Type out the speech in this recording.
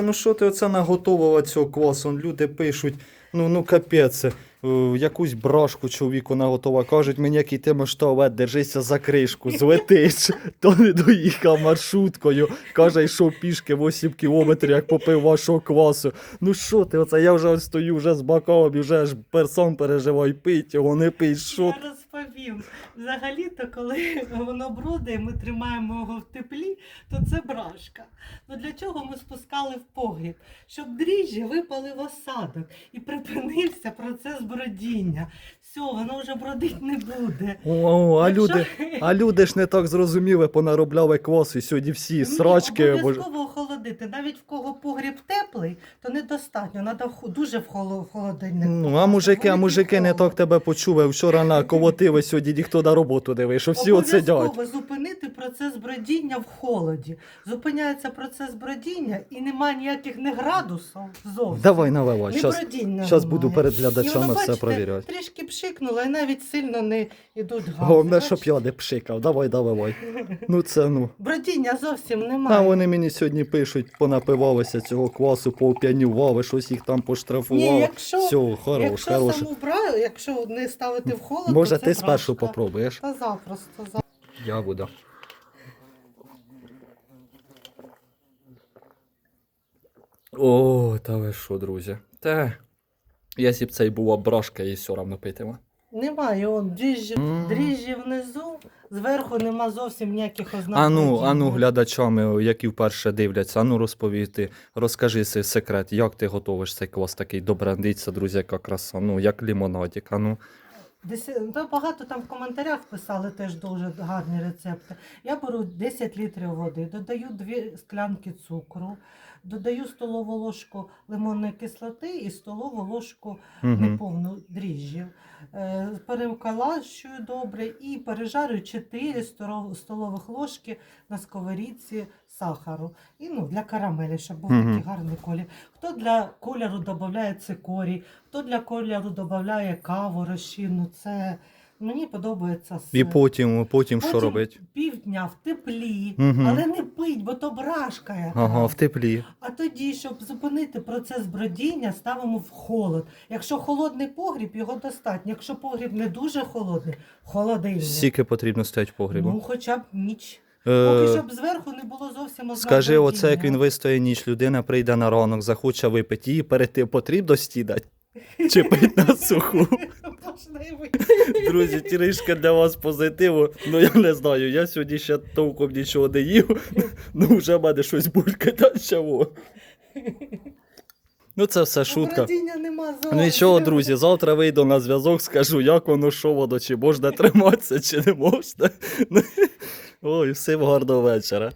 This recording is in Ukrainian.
Ну що ти оце наготовила цього квасу? Люди пишуть, ну ну капець, е, якусь брашку чоловіку наготова. Кажуть, мені який ти масштабет, держися за кришку, злетиш. То не доїхав маршруткою. Каже, йшов пішки 8 кілометрів, як попив вашого квасу. Ну що ти, оце я вже стою вже з бокалом вже аж персон переживаю, пить його, не пий, що ти? Розповім. Взагалі-то, коли воно броде, і ми тримаємо його в теплі, то це брашка. Ну для чого ми спускали в погріб? Щоб дріжджі випали в осадок і припинився процес бродіння. Все, воно вже бродить не буде. О, а Якщо- люди, а люди ж не так зрозуміли, понаробляли квасу, і сьогодні всі Ні, срачки. Обов'язково охолодити. Навіть в кого погріб теплий, то недостатньо. Треба дуже в холодильник. Ну, а мужики, а мужики не так тебе почули. Вчора на колотили, сьогодні ніхто на роботу не вийшов. Всі от сидять. Обов'язково зупинити процес бродіння в холоді. Зупиняється процес бродіння і немає ніяких не градусів зовсім. Давай наливай. Не Щас, бродіння щас немає. буду перед І глядачами воно, все бачите, провіряти. Трішки пшикнуло і навіть сильно не йдуть гази. Головне, щоб Бачите? я не пшикав. Давай, давай. Ну це ну. Бродіння зовсім немає. А вони мені сьогодні пишуть, понапивалися цього квасу, пооп'янювали, щось їх там поштрафували. Ні, якщо, Все, хорош, якщо хорош. саму бра, якщо не ставити в холод, Може, то це ти спершу брашка. попробуєш? Та запросто. за- Я буду. О, та ви що, друзі? Та. Якщо б це й була брашка, її все одно питиме. Немає, он дріжджі, М. дріжджі внизу, зверху нема зовсім ніяких ознак. Ану, ану, глядачами, які вперше дивляться, ану розповісти, розкажи свій секрет, як ти готовиш цей квас такий добрандиться, друзі, яка краса, ну, як лімонадик, ану. Десь, ну, багато там в коментарях писали теж дуже гарні рецепти. Я беру 10 літрів води, додаю 2 склянки цукру, додаю столову ложку лимонної кислоти і столову ложку неповну дріжджів. Е, добре і пережарюю 4 столових ложки на сковорідці сахару. І ну, для карамелі, щоб був такий гарний колір. Хто для кольору додає цикорій, хто для кольору додає каву розчинну. Це мені подобається з І потім, потім що Потім робить? півдня в теплі, Мгм. але не пить, бо то брашка. яка. Ага, в теплі. А тоді, щоб зупинити процес бродіння, ставимо в холод. Якщо холодний погріб, його достатньо. Якщо погріб не дуже холодний, холодильник. Скільки потрібно стоять в погрібу? Ну, хоча б ніч. Е, Поки щоб зверху не було зовсім ознак Скажи, оце як він вистоїть ніч, людина прийде на ранок, захоче випити, її перед тим потрібно стідати? Чи пить на суху? Друзі, трішки для вас позитиву. Ну я не знаю, я сьогодні ще толком нічого не їв. Ну вже в мене щось булькає та чого. Ну це все шутка. Нема. Нічого, друзі, завтра вийду на зв'язок, скажу, як воно, що воно, чи можна триматися, чи не можна. Ой, всім гарного вечора.